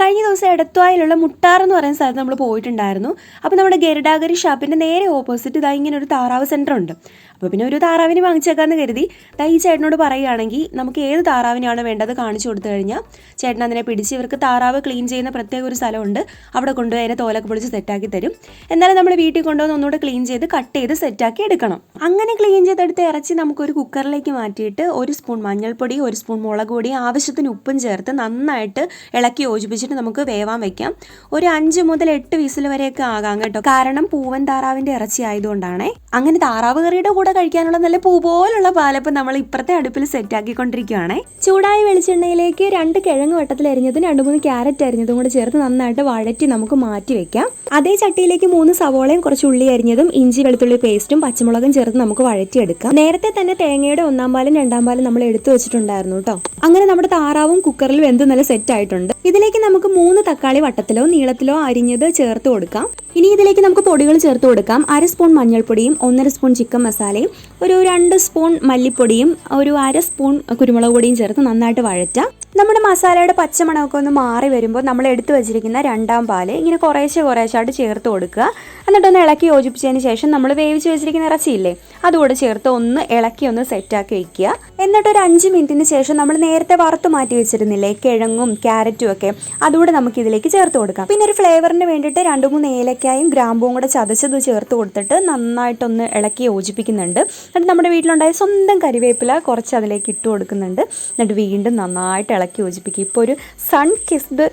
കഴിഞ്ഞ ദിവസം എടത്വായിലുള്ള മുട്ടാർ എന്ന് പറയുന്ന സ്ഥലത്ത് നമ്മൾ പോയിട്ടുണ്ടായിരുന്നു. അപ്പോൾ നമ്മുടെ ഗരുഡാഗരി ഷാപ്പിന്റെ നേരെ ഓപ്പോസിറ്റ് ഇതാ ഇങ്ങനെ ഒരു താറാവ് സെന്റർ ഉണ്ട്. അപ്പോൾ പിന്നെ ഒരു താറാവിനെ വാങ്ങിച്ചേക്കാന്ന് കരുതി. ഈ ചേട്ടനോട് പറയുകയാണെങ്കിൽ നമുക്ക് ഏത് താറാവിനെയാണ് വേണ്ടത് കാണിച്ചു കൊടുത്തു കഴിഞ്ഞാൽ ചേട്ടൻ അതിനെ പിടിച്ച് ഇവർക്ക് താറാവ് ക്ലീൻ ചെയ്യുന്ന പ്രത്യേക ഒരു സ്ഥലമുണ്ട്. അവിടെ കൊണ്ടുപോയി അതിനെ തോലൊക്കെ പൊളിച്ച് സെറ്റാക്കി തരും. എന്നാലും നമ്മൾ വീട്ടിൽ കൊണ്ടുവന്ന് ഒന്നുകൂടെ ക്ലീൻ ചെയ്ത് കട്ട് ചെയ്ത് സെറ്റാക്കി എടുക്കണം. അങ്ങനെ ക്ലീൻ ചെയ്തെടുത്ത് ഇറച്ചി നമുക്കൊരു കുക്കറിലേക്ക് മാറ്റിയിട്ട് ഒരു സ്പൂൺ മഞ്ഞൾപ്പൊടി ഒരു സ്പൂൺ മുളക് പൊടി ആവശ്യത്തിന് ഉപ്പും ചേർത്ത് നന്നായിട്ട് ഇളക്കി യോജിപ്പിച്ചിട്ട് നമുക്ക് വേവാൻ വെക്കാം. ഒരു അഞ്ച് മുതൽ എട്ട് വിസിൽ വരെയൊക്കെ ആകാം കേട്ടോ. കാരണം പൂവൻ താറാവിന്റെ ഇറച്ചി ആയതുകൊണ്ടാണേ. അങ്ങനെ താറാവ് കറിയുടെ കൂടെ കഴിക്കാനുള്ള നല്ല പൂ പോലുള്ള പാലപ്പം നമ്മൾ ഇപ്പുറത്തെ അടുപ്പിൽ സെറ്റ് ആക്കിക്കൊണ്ടിരിക്കുകയാണ്. ചൂടായ വെളിച്ചെണ്ണയിലേക്ക് രണ്ട് കിഴങ്ങ് വട്ടത്തിൽ അരിഞ്ഞതും രണ്ട് മൂന്ന് ക്യാരറ്റ് അരിഞ്ഞതും കൂടെ ചേർത്ത് നന്നായിട്ട് വഴറ്റി നമുക്ക് മാറ്റി വെക്കാം. അതേ ചട്ടിയിലേക്ക് മൂന്ന് സവോളയും കുറച്ച് ഉള്ളി അരിഞ്ഞതും ഇഞ്ചി വെളുത്തുള്ളി പേസ്റ്റും പച്ചമുളകും ചേർത്ത് നമുക്ക് വഴറ്റിയെടുക്കാം. നേരത്തെ തന്നെ തേങ്ങയുടെ ഒന്നാം പാലും രണ്ടാം പാലും നമ്മൾ എടുത്തു വെച്ചിട്ടുണ്ടായിരുന്നു കേട്ടോ. അങ്ങനെ നമ്മുടെ താറാവും കുക്കറിൽ വെന്ത് നല്ല സെറ്റ് ആയിട്ടുണ്ട്. ഇതിലേക്ക് നമുക്ക് മൂന്ന് തക്കാളി വട്ടത്തിലോ നീളത്തിലോ അരിഞ്ഞത് ചേർത്ത് കൊടുക്കാം. ഇനി ഇതിലേക്ക് നമുക്ക് പൊടികൾ ചേർത്ത് കൊടുക്കാം. അര സ്പൂൺ മഞ്ഞൾപ്പൊടിയും ഒന്നര സ്പൂൺ ചിക്കൻ മസാലയും ഒരു രണ്ട് സ്പൂൺ മല്ലിപ്പൊടിയും ഒരു അര സ്പൂൺ കുരുമുളക് പൊടിയും ചേർത്ത് നന്നായിട്ട് വഴറ്റാം. നമ്മുടെ മസാലയുടെ പച്ചമണമൊക്കെ ഒന്ന് മാറി വരുമ്പോൾ നമ്മൾ എടുത്തു വെച്ചിരിക്കുന്ന രണ്ടാം പാൽ ഇങ്ങനെ കുറേശ്ശെ കുറേശ്ശായിട്ട് ചേർത്ത് കൊടുക്കുക. എന്നിട്ടൊന്ന് ഇളക്കി യോജിപ്പിച്ചതിന് ശേഷം നമ്മൾ വേവിച്ച് വെച്ചിരിക്കുന്ന ഇറച്ചിയില്ലേ അതുകൂടെ ചേർത്ത് ഒന്ന് ഇളക്കി ഒന്ന് സെറ്റാക്കി വെക്കുക. എന്നിട്ട് ഒരു അഞ്ച് മിനിറ്റിന് ശേഷം നമ്മൾ നേരത്തെ വറുത്ത് മാറ്റി വെച്ചിരുന്നില്ലേ? കിഴങ്ങും ക്യാരറ്റും ഒക്കെ. അതുകൂടെ നമുക്ക് ഇതിലേക്ക് ചേർത്ത് കൊടുക്കാം. പിന്നെ ഒരു ഫ്ലേവറിന് വേണ്ടിയിട്ട് രണ്ട് മൂന്ന് ഏലക്കായും ഗ്രാമ്പും കൂടെ ചതച്ചത് ചേർത്ത് കൊടുത്തിട്ട് നന്നായിട്ടൊന്ന് ഇളക്കി യോജിപ്പിക്കുന്നുണ്ട്. എന്നിട്ട് നമ്മുടെ വീട്ടിലുണ്ടായ സ്വന്തം കരിവേപ്പില കുറച്ച് അതിലേക്ക് ഇട്ട് കൊടുക്കുന്നുണ്ട്. എന്നിട്ട് വീണ്ടും നന്നായിട്ട് ഇളക്കി യോജിപ്പിക്കുക ഇപ്പോൾ ഒരു സൺ കിസ്ഡ്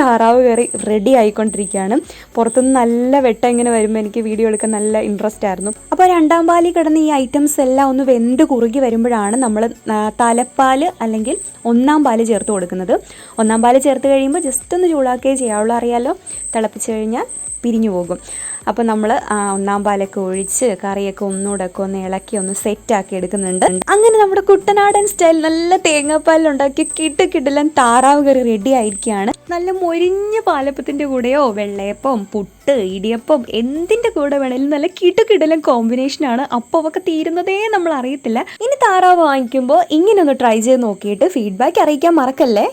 താറാവ് കറി റെഡി ആയിക്കൊണ്ടിരിക്കുകയാണ്. പുറത്തുനിന്ന് നല്ല വെട്ടം ഇങ്ങനെ വരുമ്പോൾ എനിക്ക് വീഡിയോ എടുക്കാൻ നല്ല ഇൻട്രസ്റ്റ് ആയിരുന്നു. അപ്പോൾ രണ്ടാം പാലി കിടന്ന് ഈ ഐറ്റംസ് എല്ലാം ഒന്ന് വെന്ത് കുറുകി വരുമ്പോഴാണ് നമ്മൾ തലപ്പാൽ അല്ലെങ്കിൽ ഒന്നാം പാൽ ചേർത്ത് കൊടുക്കുന്നത്. ഒന്നാം പാൽ ചേർത്ത് കഴിയുമ്പോൾ ജസ്റ്റ് ഒന്ന് ചൂടാക്കുകയേ ചെയ്യാവുള്ളൂ. അറിയാലോ? തിളപ്പിച്ച് കഴിഞ്ഞാൽ പിരിഞ്ഞു പോകും. അപ്പോൾ നമ്മൾ ഒന്നാം പാലൊക്കെ ഒഴിച്ച് കറിയൊക്കെ ഒന്നുകൂടെ ഒക്കെ ഒന്ന് ഇളക്കി ഒന്ന് സെറ്റാക്കി എടുക്കുന്നുണ്ട്. അങ്ങനെ നമ്മുടെ കുട്ടനാടൻ സ്റ്റൈൽ നല്ല തേങ്ങാപ്പാലുണ്ടാക്കി കിട്ട് കിടലൻ താറാവ് കറി റെഡി ആയിരിക്കുകയാണ്. നല്ല മൊരിഞ്ഞ പാലപ്പത്തിന്റെ കൂടെയോ വെള്ളയപ്പം പുട്ട് ഇടിയപ്പം എന്തിന്റെ കൂടെ വേണേലും നല്ല കിട്ടുകിടലൻ കോമ്പിനേഷനാണ് അപ്പോൾ ഒക്കെ തീരുന്നതേ നമ്മൾ അറിയത്തില്ല ഇനി താറാവ് വാങ്ങിക്കുമ്പോൾ ഇങ്ങനെ ഒന്ന് ട്രൈ ചെയ്ത് നോക്കിയിട്ട് ഫീഡ്ബാക്ക് അറിയിക്കാൻ മറക്കല്ലേ?